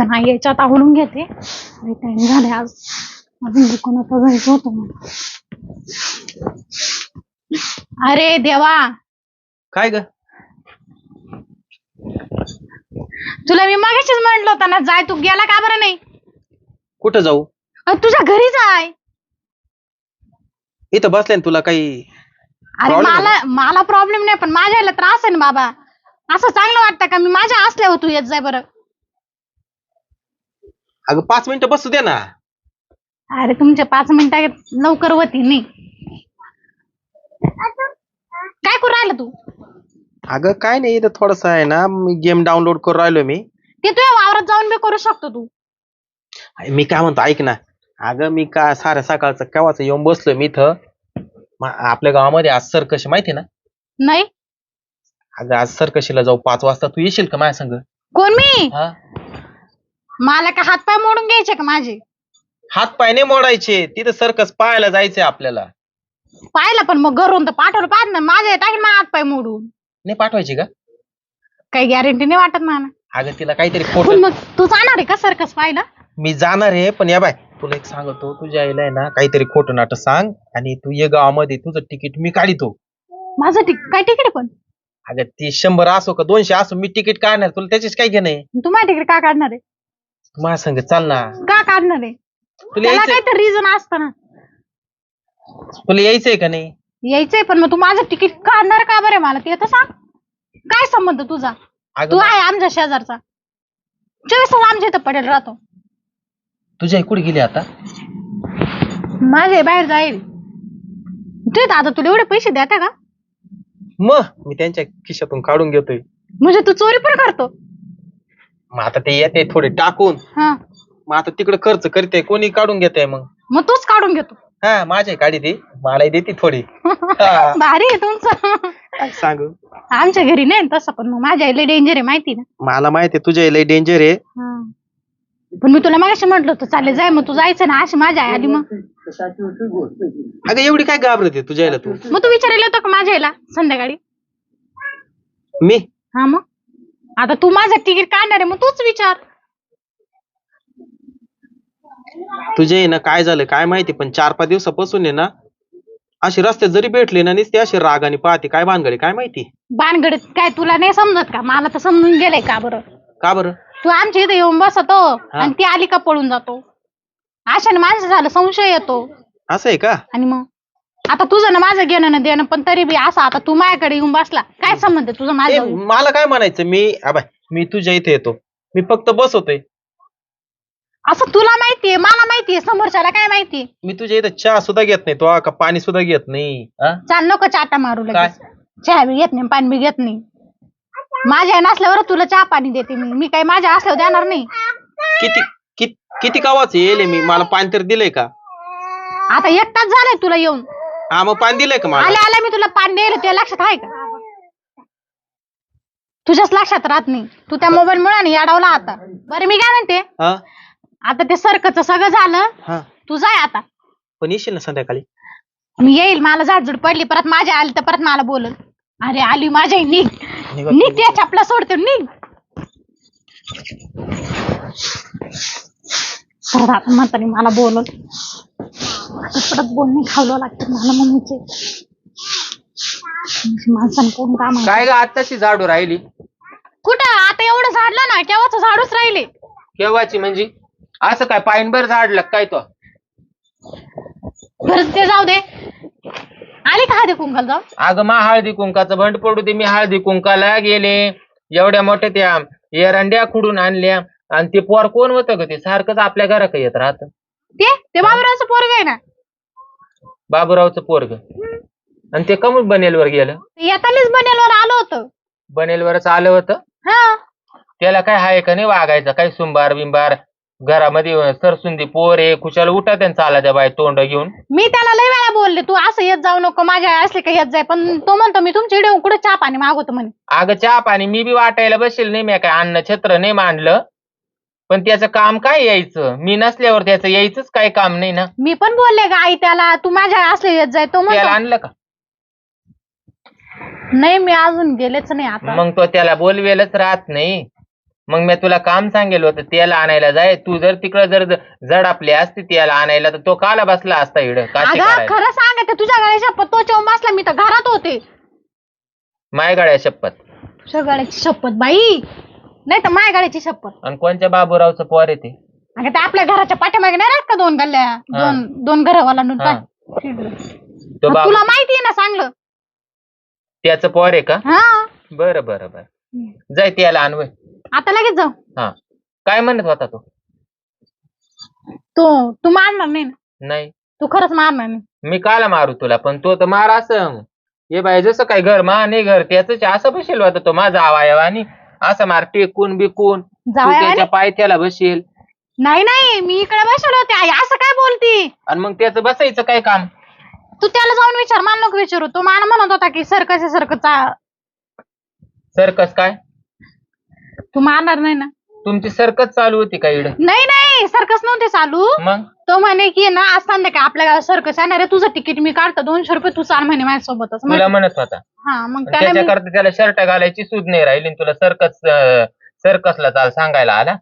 पटकन आई याच्यात आवडून घेते. टाइम झाले आज. अजून दुकानात जायचं होतं मला. अरे देवा! काय ग? तुला मी मागाशीच म्हंटल होतं ना जाय तू. गेला का बरं नाही? कुठं जाऊ? अ, तुझ्या घरी जाय. इथं बसले ना तुला काही अरे Problem? मला मला प्रॉब्लेम नाही पण माझ्या याला त्रास आहे ना बाबा. असं चांगलं वाटतं का? मी माझ्या असल्यावर तू येत जाय बरं. अगं पाच मिनिटं बसू दे ना. अरे तुमच्या पाच मिनिटात लवकर होती नाही काय करू राहिलं तू? अगं काय नाही इथं थोडस आहे ना मी गेम डाउनलोड करून राहिलो मी. ते तुझ्या वावरात जाऊन बी करू शकतो तू. मी काय म्हणतो ऐक ना. अगं मी का साऱ्या सकाळचं केव्हाच येऊन बसलोय मी इथं? म- आपल्या गावामध्ये आज सर कशी माहिती ना? नाही. अगं आज सर कशीला जाऊ पाच वाजता तू येशील का माझ्या संग? कोण मी? हा? मला का हातपाय मोडून घ्यायचे का माझे? हात पाय नाही मोडायचे तिथं सर्कस पाहायला जायचंय आपल्याला. पाहिलं पण मग घरून तर पाठवलं पाहिजे ना माझे टाकीन माझा हातपाय मोडून. नाही पाठवायची का? काही गॅरंटी नाही वाटत मला. अगं तिला काहीतरी फोटो पण मग तू जाणार आहे का सर्कस पाहिलं मी जाणार आहे पण या बाय तुला एक सांगतो तुझ्या आईला आहे ना काहीतरी खोटं नाटक सांग आणि तू ये गावामध्ये तुझं तिकीट मी काढितो. माझं टिक काय तिकीट आहे पण? अगं ती शंभर असो का दोनशे असो मी तिकीट काढणार तुला त्याचीच काय घेणं आहे? तू माझ्या तिकीट का काढणार आहे? माझ्या संग चाल ना. का काढणार आहे? तुला त्याला यायचंय? काहीतरी रिझन असतं ना तुला यायचंय का नाही? यायचंय पण मग तू माझं तिकीट काढणार का बरं मला? ते तर सांग. काय संबंध तुझा? अगं तू आहे आमच्या शेजारचा. चोवीस तास आमच्या इथं पडेल राहतो. तुझ्या कुठे गेली आता? माझे बाहेर जाईल. ते आता तुला एवढे पैसे द्या का? मग? मी त्यांच्या खिशातून काढून घेतोय. म्हणजे तू चोरी पण करतो. मग आता ते येते थोडे टाकून. हा. मग आता तिकडे खर्च करते कोणी काढून घेते मग? मग तूच काढून घेतो. हा माझ्या काढी ती मलाही देते थोडी. हा. भारी आहे तुमचं. काय सांगू? आमच्या घरी नाही तसं पण मग माझ्या आईला डेंजर आहे माहिती ना? मला माहिती आहे तुझ्या लय डेंजर आहे. हा. पण मी तुला मागाशी म्हटलं होतं चालेल जाय मग तू जायचं ना अशी माझ्या आई आली मग. अगं एवढी काय घाबरते तुझ्या आईला तू? मग तू विचारायला होतं का माझ्या आईला संध्याकाळी? मी? हा मग. आता तू माझं तिकीट काढणार आहे मग तूच विचार. तुझे आहे ना काय झालं काय माहिती पण चार पाच दिवसापासून आहे ना अशी रस्त्यात जरी भेटली ना नुसती अशी रागाने पाहते काय भानगडी काय माहिती? बाणगड काय तुला नाही समजत का? मला तर समजून गेलंय का बरं? का बरं? तू आमच्या इथे येऊन बसतो आणि ती आली का पळून जातो. अशाने माणसं झालं संशय येतो. असं आहे का? आणि मग? आता तुझं ना माझं घेणं ना देणं पण तरी बी असं आता तू माझ्याकडे येऊन बसला. काय संबंध तुझं ए, माझं मला काय म्हणायचं? मी आबाय मी तुझ्या इथे येतो. मी फक्त बसवतोय. असं तुला माहितीये मला माहितीये समोरच्याला काय माहितीये? मी तुझ्या इथे चहा सुद्धा घेत नाही तो का पाणी सुद्धा घेत नाही. हा? चाल नको चाटा मारू लगेच. चहा बी घेत नाही पाणी बी घेत नाही. माझ्या नसल्यावर तुला चहा पाणी देते मी. मी काय माझ्या असल्यावर देणार नाही. किती किती किती कावाच येईल मी? मला पाणी तर दिलंय का? आता एक तास झालाय तुला येऊन. हा मग पाणी दिलंय का मला? आल्या आल्या मी तुला पाणी द्यायला तुझ्या लक्षात आहे का? तुझ्याच लक्षात राहत नाही. तू त्या मोबाईल मुळे याडवला आता. बरं मी काय म्हणते? हा? आता ते सरकचं सगळं झालं. हा. तू जाय आता. पण येशील ना संध्याकाळी? मी येईल मला झाडझुड पडली परत माझ्या आली तर परत मला बोलल. अरे आली माझ्या निघ निघा, निघ. त्या चपला सोडते निघ. परत आता म्हातारी मला बोलल. परत बोलणे खावलं लागतं मला मम्मीचे. माणसाने कोण काम? काय ग आत्ताशी झाडू राहिली. कुठं? आता एवढं झाडलं ना केव्हाच झाडूच राहिले? केव्हाची म्हणजे? असं काय पायनभर झाडलं काय तो? बरं ते जाऊ दे. आली का हळदी कुंकाल जाऊ अगं मा हळदी कुंकाचं भंड पडू दे मी हळदी कुंकाला गेले. एवढ्या मोठ्या त्या एरंड्या खुडून आणल्या. आणि ते पोर कोण होतं ग? ते सारखंच आपल्या घराक येत राहत. ते? ते बाबराचं पोरग आहे ना? बाबूरावचं पोरग. आणि ते कमून बनेलवर गेलं. येतानीच बनेलवर आलं होतं. बनेलवरच आलं होतं. हा. त्याला काय हाय का नाही वागायचं काय सुंबार बिंबार. घरामध्ये सरसुंदी पोर आहे खुशाला उठा त्यांचा आला त्या बाय तोंड घेऊन. मी त्याला लय वेळा बोलले तू असं येत जाऊ नको माझ्या असले का येत जाय. पण तो म्हणतो मी तुमच्या इकडे कुठे चहा पाणी मागवतो म्हणे. अगं चहा पाणी मी बी वाटायला बसेल नाही मी काय अन्न छत्र नाही मांडलं. पण त्याचं काम काय यायचं? मी नसल्यावर त्याचं यायचंच काय काम नाही ना? मी पण बोलले का आई त्याला तू माझ्या असले येत जाय तो त्याला म्हणतो आणलं का? नाही मी अजून गेलेच नाही आता. मग तो त्याला बोलवेलच राहत नाही. मग मी तुला काम सांगेल होतं त्याला आणायला जाय. तू जर तिकडं जर ज- जड आपली असती त्याला आणायला तर तो काला बसला असता इड अगं खरं सांगते तुझ्या गळ्याची शपथ तो चोम बसला मी तर घरात होते. माय गाड्या शपथ. तुझ्या गळ्याची शपथ बाई. नाही तर माझ्या गळ्याची शपथ. आणि कोणत्या बाबूरावचं पोर आहे ते? अगं ते आपल्या घराच्या पाठीमागे नाही राहत का दोन गल्ल्या? दोन दोन घरवाला हा. तो बाबू तुला माहिती आहे ना चांगलं त्याचं पोर आहे का? हा. बरं बरं बरं. जाय त्याला आणवय आता लगेच जाऊ. हा. काय म्हणत होता तो? तो तू मारणार नाही ना? नाही. तू खरंच मारणार नाही. मी काला मारू तुला पण तो तर मार असं. ये बाई जसं काय घर मा नाही घर त्याच असं बसेल होता तो माझा अवयव आणि असं मार टेकून बिकून. तू त्याच्या पायथ्याला बसेल. नाही नाही मी इकडे बसलो होते आई. असं काय बोलती? आणि मग त्याचं बसायचं काय काम? तू त्याला जाऊन विचार मला नको विचारू. तो मला म्हणत होता की सरकस सरकच सर्कस काय? तू मारणार नाही ना? तुमची सर्कस चालू होती का इड नाही नाही सर्कस नव्हते चालू. मग? तो म्हणे की ना आज संध्याकाळी आपल्या गावात सर्कस येणार आहे. तुझं तिकीट मी काढतो. दोनशे रुपये तू चाल म्हणे माझ्यासोबतच. तुला म्हणत होता. हा मग त्याला मी- त्याच्याकरता त्याला शर्ट घालायची सूद नाही राहिली आणि तुला सर्कस सर्कसला चाल सांगायला आला.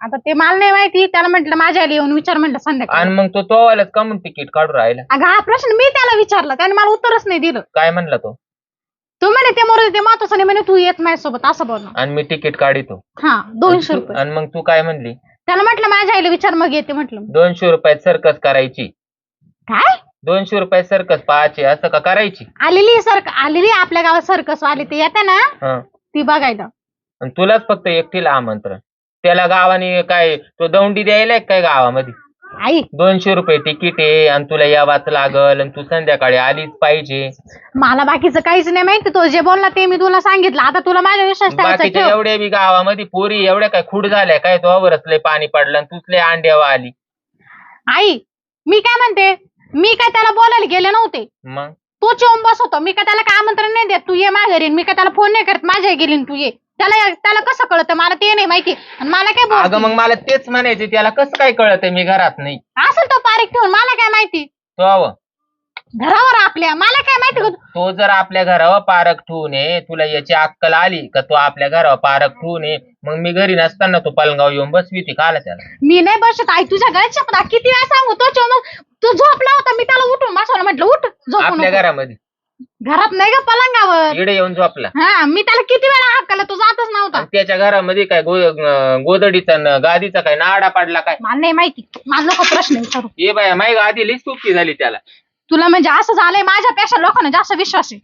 आता ते मला नाही माहिती त्याला म्हटलं माझ्या आली येऊन विचार म्हटलं आणि संध्याकाळी मग तो तो वालाच का म्हणून तिकीट काढून राहिला. अगं हा प्रश्न मी त्याला विचारला त्याने मला उत्तरच नाही दिलं. काय म्हणला तो? तू म्हणे ते मोर ते महत्वाचं नाही म्हणे तू येत माझ्यासोबत असं बोल आणि मी तिकीट काढितो हा दोनशे रुपये. आणि मग तू काय म्हणली? त्याला म्हटलं माझ्या आईला विचार मग येते म्हटलं. दोनशे रुपयात सर्कस करायची. काय? दोनशे रुपयात सर्कस पाहायची असं का करायची? आलेली सरक आलेली आपल्या गावात सर्कस आली ते येते ना? हं. ती बघायला. आणि तुलाच फक्त एकटीला आमंत्रण. त्याला गावाने काय तो दौंडी द्यायला काय गावामध्ये? आई. दोनशे रुपये तिकीट आहे आणि तुला यावाच लागल आणि तू संध्याकाळी आलीच पाहिजे. मला बाकीचं काहीच नाही माहिती तो जे बोलला ते मी तुला सांगितलं. आता तुला माझ्या विश्वास ठेवायचा बाकीच्या ठेव. एवढ्या बी गावामध्ये पोरी एवढ्या काय खूड झाल्या काय तो लय पाणी पडलं आणि तुच लय अंड्यावा आली आई मी काय म्हणते? मी काय त्याला बोलायला गेले नव्हते. मग? तो चिवून बसवतो. मी काय त्याला काय आमंत्रण नाही देत? तू ये माझ्या घरी मी काय त्याला फोन नाही करत? माझ्या गेली आणि तू ये. त्याला त्याला कसं कळतं? मला ते नाही माहिती. आणि मला काय अगं बोल मग मला तेच म्हणायचे त्याला कसं काय कळत? मी घरात नाही. असेल तो तारीख ठेवून मला काय माहिती? तो घरावर आपल्या. मला काय माहिती का तू- तो जर आपल्या घरावर पारक ठेवून ये तुला याची अक्कल आली का तो आपल्या घरावर पारक ठेवून ये मग मी घरी नसताना तो पलंगाव येऊन बसवी ती काला त्याला? मी नाही बसत. आई तुझ्या घरात शपथ किती वेळा सांगू? तो चिवून तू झोपला होता मी त्याला उठून बसवलं म्हटलं उठ झोपू आपल्या नको. घरामध्ये. घरात नाही का पलंगावर? इडे येऊन झोपला. हा मी त्याला किती वेळा हाकला तू जातच नव्हता. आणि त्याच्या घरामध्ये काय गो अं, गोदडीचा न गादीचा काय नाडा पडला काय? मला नाही माहिती. मला नको प्रश्न विचारू. ये बाया माही गादी लई सुटकी झाली त्याला. तुला म्हणजे असं झालंय माझ्यापेक्षा लोकांना जास्त विश्वास आहे.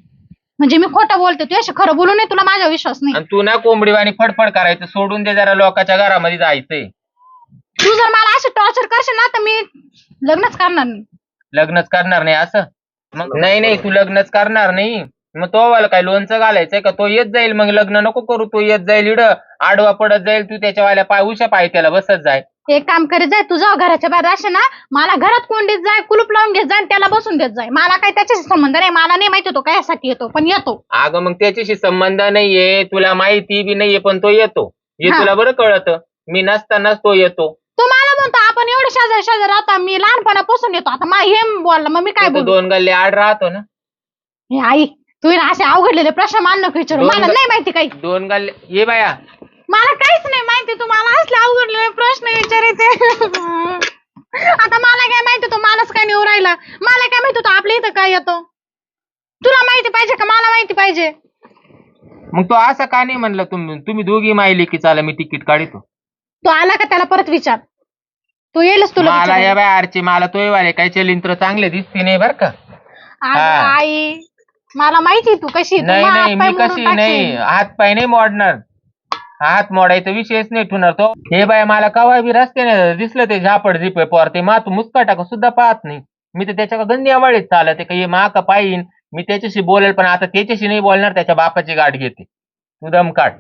म्हणजे मी खोटं बोलते तू अशी खरं बोलू नये तुला माझा विश्वास नाही. आणि तू ना कोंबडीवाणी फडफड करायचं सोडून दे जरा लोकांच्या घरामध्ये जायचंय. तू जर मला अशी टॉर्चर करशील ना तर मी लग्नच करणार नाही. लग्नच करणार नाही असं? मग नाही नाही तू लग्नच करणार नाही. मग तो वाला काय लोणचं घालायचंय का? तो येत जाईल मग लग्न नको करू तो येत जाईल इड. आडवा पडत जाईल तू त्याच्या वाल्या पाय उशा पाय त्याला बसत जाय. एक काम करीत जाय तुझ्या घराच्या बाहेर असे ना मला घरात कोंडीत जाय कुलूप लावून घेत जाय आणि त्याला बसून देत जाय. मला काही त्याच्याशी संबंध नाही मला नाही माहिती तो कशासाठी येतो पण येतो. अगं मग त्याच्याशी संबंध नाहीये तुला माहिती बी नाहीये पण तो येतो. हे हा. तुला बरं कळत. मी नसतानाच तो येतो. तू मला म्हणतो आपण एवढे शेजार शेजार राहता मी लहानपणापासून येतो. आता मा हे बोलला मग मी काय तो तर बोलू? दोन गल्ले आड राहतो ना. हे आई तू ना असे अवघडलेले प्रश्न मान नको विचारू मला नाही माहिती काही. दोन गल्ले ये बाया. मला काहीच नाही माहिती. तू मला असले अवघडलेले प्रश्न विचारायचे. आता मला काय माहिती तू मलाच काय निवड राहिला. मला काय माहिती तू आपल्या इथं काय येतो? तुला माहिती पाहिजे का? मला माहिती पाहिजे. मग तो असं का नाही म्हणलं तुम्ही? तुम्ही दोघी माहिली की चाला मी तिकीट काढतो. तो आला का त्याला परत विचार तो येईलच तुला मला या विचारायला. बाय आरची मला तो वाले काही चलिंत्र चांगले दिसते नाही बर का अगं, हा. आई मला माहिती तू कशी आहे. तू नाही नाही हातपाय मी मोडून कशी टाकशील. नाही हात पाय नाही मोडणार हात मोडायचा विषयच नाही ठेवणार तो हे बाय मला कवा बी रस्त्याने दिसलं ते झापड झिपे पोर ते मा तू मुस्काटा का सुद्धा पाहत नाही मी तर त्याच्या गंदी आवडीत चालत आहे का हे मा का पाहिन मी त्याच्याशी बोलेल पण आता त्याच्याशी नाही बोलणार त्याच्या बापाची गाठ घेते तू दम काढ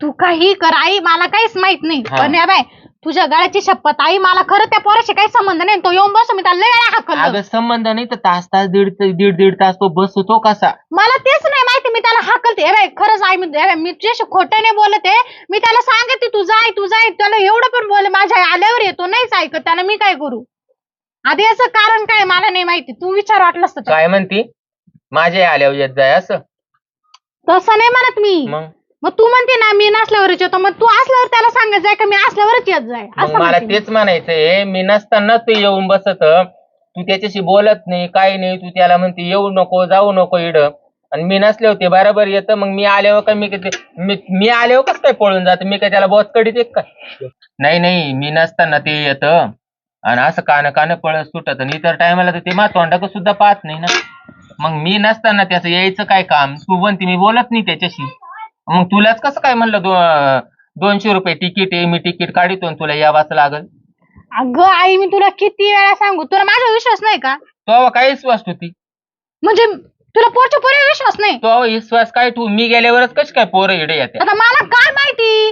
तू काही कर आई मला काहीच माहीत नाही. हा. पण या बाय तुझ्या गळ्याची शपथ आई मला खरं त्या पोराशी काही संबंध नाही. तो येऊन बसू मी त्याला लय वेळा अगं संबंध नाही तर तास तास दीड दीड दीड तास तो बसतो कसा? मला तेच नाही माहिती मी त्याला हाकलते. हे बाय खरंच आई मी मी तुझ्याशी खोटं नाही बोलत आहे मी त्याला सांगते तू जाय तू जाय त्याला एवढं पण बोल माझ्या आल्यावर येतो नाहीच ऐकत त्याला मी काय करू? आधी याचं कारण काय मला नाही माहिती. तू विचार वाटलंस तर. काय म्हणती? माझ्या आल्यावर येत जाय असं? तसं नाही म्हणत मी. मग? मग तू म्हणते ना मी नसल्यावरच येतो. मग तू असल्यावर त्याला सांगत जाय का मी असल्यावरच येत जाय? मग असं मला म्हणते मी. तेच म्हणायचंय मी नसताना तू येऊन बसत. तू त्याच्याशी बोलत नाही काही नाही तू त्याला म्हणते येऊ नको जाऊ नको इड आणि मी नसले होते बरोबर येतं मग मी आल्यावर काय मी काय ते- मी मी आल्यावर कसं काय पळून जात? मी काय त्याला बॉस कडीत एक काय? नाही नाही मी नसताना ते येतं. आणि असं कान कान पळत सुटत. आणि इतर टायमाला तर ते मा तोंडाक सुद्धा पाहत नाही ना. मग मी नसताना त्याचं यायचं काय काम? तू म्हणते मी बोलत नाही त्याच्याशी. मग तुलाच कसं काय म्हणलं दो दोनशे रुपये तिकीट आहे मी तिकीट काढितो आणि तुला यावाच लागल? अगं आई मी तुला किती वेळा सांगू? तुला माझा विश्वास नाही का? तो काय विश्वास होती म्हणजे तुला पोरच्या पोरी विश्वास नाही? तो विश्वास काय तू? मी गेल्यावरच कशी काय पोरं इडे येते आता मला काय माहिती?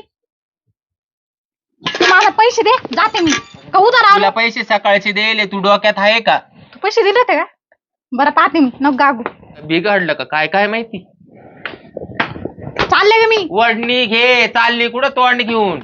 तू मला पैसे दे जाते मी. का उधार तुला आलो पैसे सकाळचे देले तू डोक्यात आहे का? तू पैसे दिले होते का? बरं पाहते मी नको गागू. बिघडलं का? काय काय माहिती? चालले का मी? वडणी घे चालली कुठं तोंड घेऊन?